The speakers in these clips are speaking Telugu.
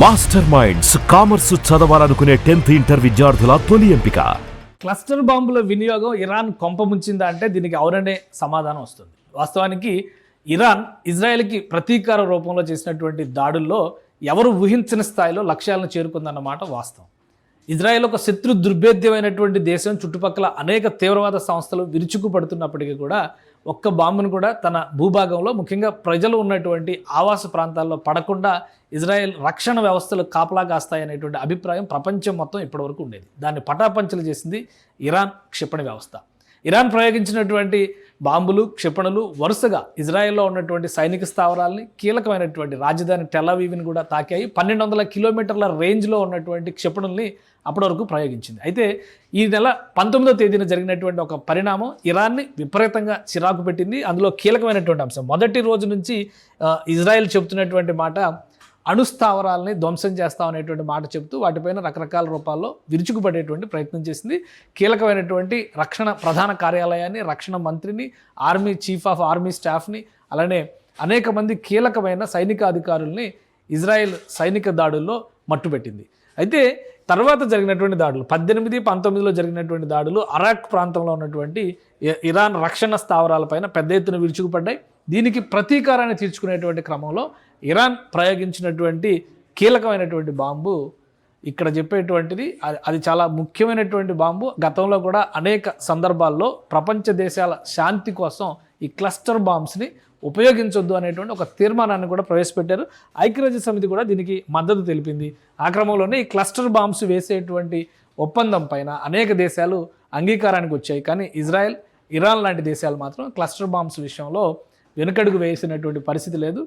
మాస్టర్ మైండ్స్ కామర్స్ చదవాలనుకునే టెన్త్ ఇంటర్ విద్యార్థుల తొలి ఎంపిక. క్లస్టర్ బాంబుల వినియోగం ఇరాన్ కొంపముంచిందా అంటే దీనికి అవుననే సమాధానం వస్తుంది. వాస్తవానికి ఇరాన్ ఇజ్రాయెల్కి ప్రతీకార రూపంలో చేసినటువంటి దాడుల్లో ఎవరు ఊహించని స్థాయిలో లక్ష్యాలను చేరుకుందన్నమాట వాస్తవం. ఇజ్రాయెల్ ఒక శత్రు దుర్భేద్యమైనటువంటి దేశం చుట్టుపక్కల అనేక తీవ్రవాద సంస్థలు విరుచుకుపడుతున్నప్పటికీ కూడా ఒక్క బాంబును కూడా తన భూభాగంలో ముఖ్యంగా ప్రజలు ఉన్నటువంటి ఆవాస ప్రాంతాల్లో పడకుండా ఇజ్రాయెల్ రక్షణ వ్యవస్థలు కాపలా కాస్తాయనేటువంటి అభిప్రాయం ప్రపంచం మొత్తం ఇప్పటివరకు ఉండేది. దాన్ని పటాపంచలు చేసింది ఇరాన్ క్షిపణి వ్యవస్థ. ఇరాన్ ప్రయోగించినటువంటి బాంబులు క్షిపణులు వరుసగా ఇజ్రాయెల్లో ఉన్నటువంటి సైనిక స్థావరాల్ని కీలకమైనటువంటి రాజధాని టెలవీవిని కూడా తాకాయి. పన్నెండు వందల కిలోమీటర్ల రేంజ్లో ఉన్నటువంటి క్షిపణుల్ని అప్పటి వరకు ప్రయోగించింది. అయితే ఈ నెల పంతొమ్మిదో తేదీన జరిగినటువంటి ఒక పరిణామం ఇరాన్ని విపరీతంగా చిరాకు పెట్టింది. అందులో కీలకమైనటువంటి అంశం మొదటి రోజు నుంచి ఇజ్రాయెల్ చెబుతున్నటువంటి మాట అణుస్థావరాలని ధ్వంసం చేస్తాం అనేటువంటి మాట చెబుతూ వాటిపైన రకరకాల రూపాల్లో విరుచుకుపడేటువంటి ప్రయత్నం చేసింది. కీలకమైనటువంటి రక్షణ ప్రధాన కార్యాలయాన్ని రక్షణ మంత్రిని ఆర్మీ చీఫ్ ఆఫ్ ఆర్మీ స్టాఫ్ని అలానే అనేక మంది కీలకమైన సైనిక అధికారుల్ని ఇజ్రాయెల్ సైనిక దాడుల్లో మట్టుపెట్టింది అయితే తర్వాత జరిగినటువంటి దాడులు పద్దెనిమిది పంతొమ్మిదిలో జరిగినటువంటి దాడులు అరాక్ ప్రాంతంలో ఉన్నటువంటి ఇరాన్ రక్షణ స్థావరాలపైన పెద్ద ఎత్తున విరుచుకుపడ్డాయి. దీనికి ప్రతీకారాన్ని తీర్చుకునేటువంటి క్రమంలో ఇరాన్ ప్రయోగించినటువంటి కీలకమైనటువంటి బాంబు ఇక్కడ చెప్పేటువంటిది అది- అది చాలా ముఖ్యమైనటువంటి బాంబు. గతంలో కూడా అనేక సందర్భాల్లో ప్రపంచ దేశాల శాంతి కోసం ఈ క్లస్టర్ బాంబ్స్ని ఉపయోగించొద్దు అనేటువంటి ఒక తీర్మానాన్ని కూడా ప్రవేశపెట్టారు. ఐక్యరాజ్య సమితి కూడా దీనికి మద్దతు తెలిపింది. ఆ క్రమంలోనే ఈ క్లస్టర్ బాంబ్స్ వేసేటువంటి ఒప్పందం పైన అనేక దేశాలు అంగీకారానికి వచ్చాయి. కానీ ఇజ్రాయెల్ ఇరాన్ లాంటి దేశాలు మాత్రం క్లస్టర్ బాంబ్స్ విషయంలో వెనుకడుగు వేసినటువంటి పరిస్థితి లేదు.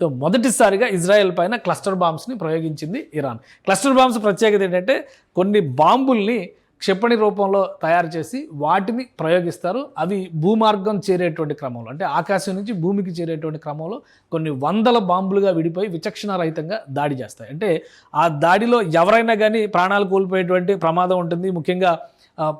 సో మొదటిసారిగా ఇజ్రాయెల్ పైన క్లస్టర్ బాంబ్స్ని ప్రయోగించింది ఇరాన్. క్లస్టర్ బాంబ్స్ ప్రత్యేకత ఏంటంటే కొన్ని బాంబుల్ని క్షిపణి రూపంలో తయారు చేసి వాటిని ప్రయోగిస్తారు. అవి భూమార్గం చేరేటువంటి క్రమంలో అంటే ఆకాశం నుంచి భూమికి చేరేటువంటి క్రమంలో కొన్ని వందల బాంబులుగా విడిపోయి విచక్షణ రహితంగా దాడి చేస్తాయి. అంటే ఆ దాడిలో ఎవరైనా కానీ ప్రాణాలు కోల్పోయేటువంటి ప్రమాదం ఉంటుంది. ముఖ్యంగా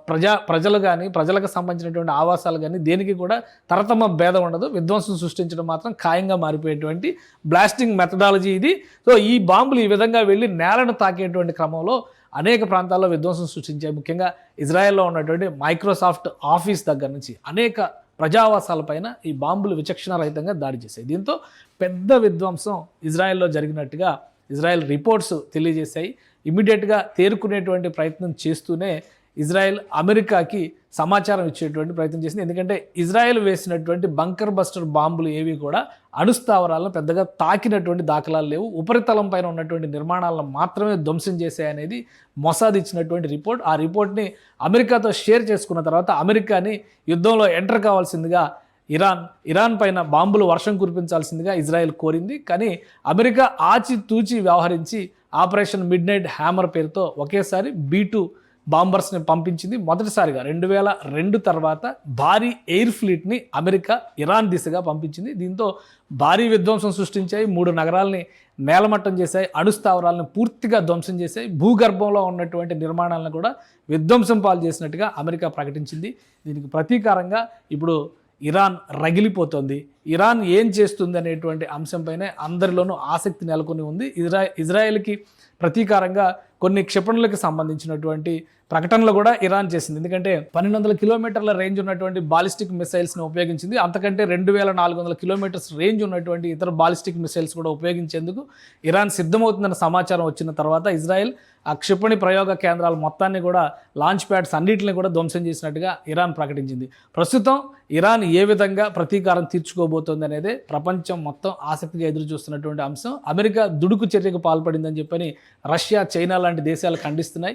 ప్రజా ప్రజలు కానీ ప్రజలకు సంబంధించినటువంటి ఆవాసాలు కానీ దేనికి కూడా తరతమ భేదం ఉండదు. విధ్వంసం సృష్టించడం మాత్రం ఖాయంగా మారిపోయేటువంటి బ్లాస్టింగ్ మెథడాలజీ ఇది. సో ఈ బాంబులు ఈ విధంగా వెళ్ళి నేలను తాకేటువంటి క్రమంలో అనేక ప్రాంతాల్లో విధ్వంసం సృష్టించాయి. ముఖ్యంగా ఇజ్రాయెల్లో ఉన్నటువంటి మైక్రోసాఫ్ట్ ఆఫీస్ దగ్గర నుంచి అనేక ప్రజావాసాలపైన ఈ బాంబులు విచక్షణ రహితంగా దాడి చేశాయి. దీంతో పెద్ద విధ్వంసం ఇజ్రాయెల్లో జరిగినట్టుగా ఇజ్రాయెల్ రిపోర్ట్స్ తెలియజేశాయి. ఇమీడియట్గా తేరుకునేటువంటి ప్రయత్నం చేస్తూనే ఇజ్రాయెల్ అమెరికాకి సమాచారం ఇచ్చేటువంటి ప్రయత్నం చేసింది. ఎందుకంటే ఇజ్రాయెల్ వేసినటువంటి బంకర్ బస్టర్ బాంబులు ఏవి కూడా అణుస్థావరాలను పెద్దగా తాకినటువంటి దాఖలాలు లేవు. ఉపరితలం పైన ఉన్నటువంటి నిర్మాణాలను మాత్రమే ధ్వంసం చేశాయనేది మొసాద్ ఇచ్చినటువంటి రిపోర్ట్. ఆ రిపోర్ట్ని అమెరికాతో షేర్ చేసుకున్న తర్వాత అమెరికాని యుద్ధంలో ఎంటర్ కావాల్సిందిగా ఇరాన్ ఇరాన్ పైన బాంబులు వర్షం కురిపించాల్సిందిగా ఇజ్రాయెల్ కోరింది. కానీ అమెరికా ఆచి తూచి వ్యవహరించి ఆపరేషన్ మిడ్ నైట్ హ్యామర్ పేరుతో ఒకేసారి బీ టూ బాంబర్స్ని పంపించింది మొదటిసారిగా రెండు వేల రెండు తర్వాత భారీ ఎయిర్ ఫ్లీట్ని అమెరికా ఇరాన్ దిశగా పంపించింది. దీంతో భారీ విధ్వంసం సృష్టించాయి మూడు నగరాల్ని నేలమట్టం చేశాయి అణుస్థావరాలను పూర్తిగా ధ్వంసం చేశాయి. భూగర్భంలో ఉన్నటువంటి నిర్మాణాలను కూడా విధ్వంసం పాలు చేసినట్టుగా అమెరికా ప్రకటించింది. దీనికి ప్రతీకారంగా ఇప్పుడు ఇరాన్ రగిలిపోతుంది. ఇరాన్ ఏం చేస్తుంది అనేటువంటి అంశంపైనే అందరిలోనూ ఆసక్తి నెలకొని ఉంది. ఇజ్రా ఇజ్రాయెల్కి ప్రతీకారంగా కొన్ని క్షిపణులకు సంబంధించినటువంటి ప్రకటనలు కూడా ఇరాన్ చేసింది. ఎందుకంటే పన్నెండు వందల కిలోమీటర్ల రేంజ్ ఉన్నటువంటి బాలిస్టిక్ మిసైల్స్ని ఉపయోగించింది. అంతకంటే రెండు వేల నాలుగు వందల కిలోమీటర్స్ రేంజ్ ఉన్నటువంటి ఇతర బాలిస్టిక్ మిసైల్స్ కూడా ఉపయోగించేందుకు ఇరాన్ సిద్ధమవుతుందన్న సమాచారం వచ్చిన తర్వాత ఇజ్రాయెల్ ఆ క్షిపణి ప్రయోగ కేంద్రాల మొత్తాన్ని కూడా లాంచ్ ప్యాడ్స్ అన్నింటిని కూడా ధ్వంసం చేసినట్టుగా ఇరాన్ ప్రకటించింది. ప్రస్తుతం ఇరాన్ ఏ విధంగా ప్రతీకారం తీర్చుకోబోతోంది అనేది ప్రపంచం మొత్తం ఆసక్తిగా ఎదురు చూస్తున్నటువంటి అంశం. అమెరికా దుడుకు చర్యకు పాల్పడిందని చెప్పని రష్యా చైనా లాంటి దేశాలు ఖండిస్తున్నాయి.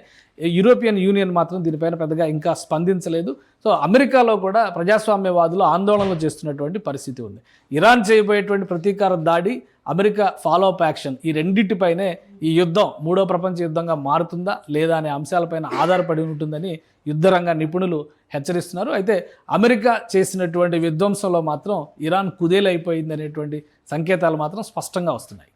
యూరోపియన్ యూనియన్ మాత్రం దీనిపైన పెద్దగా ఇంకా స్పందించలేదు. సో అమెరికాలో కూడా ప్రజాస్వామ్యవాదులు ఆందోళనలు చేస్తున్నటువంటి పరిస్థితి ఉంది. ఇరాన్ చేయబోయేటువంటి ప్రతీకార దాడి అమెరికా ఫాలో అప్ యాక్షన్ ఈ రెండింటిపైనే ఈ యుద్ధం మూడో ప్రపంచ యుద్ధంగా మారుతుందా లేదా అనే అంశాలపైన ఆధారపడి ఉంటుందని యుద్ధరంగ నిపుణులు హెచ్చరిస్తున్నారు. అయితే అమెరికా చేసినటువంటి విధ్వంసంలో మాత్రం ఇరాన్ కుదేలైపోయింది అనేటువంటి సంకేతాలు మాత్రం స్పష్టంగా వస్తున్నాయి.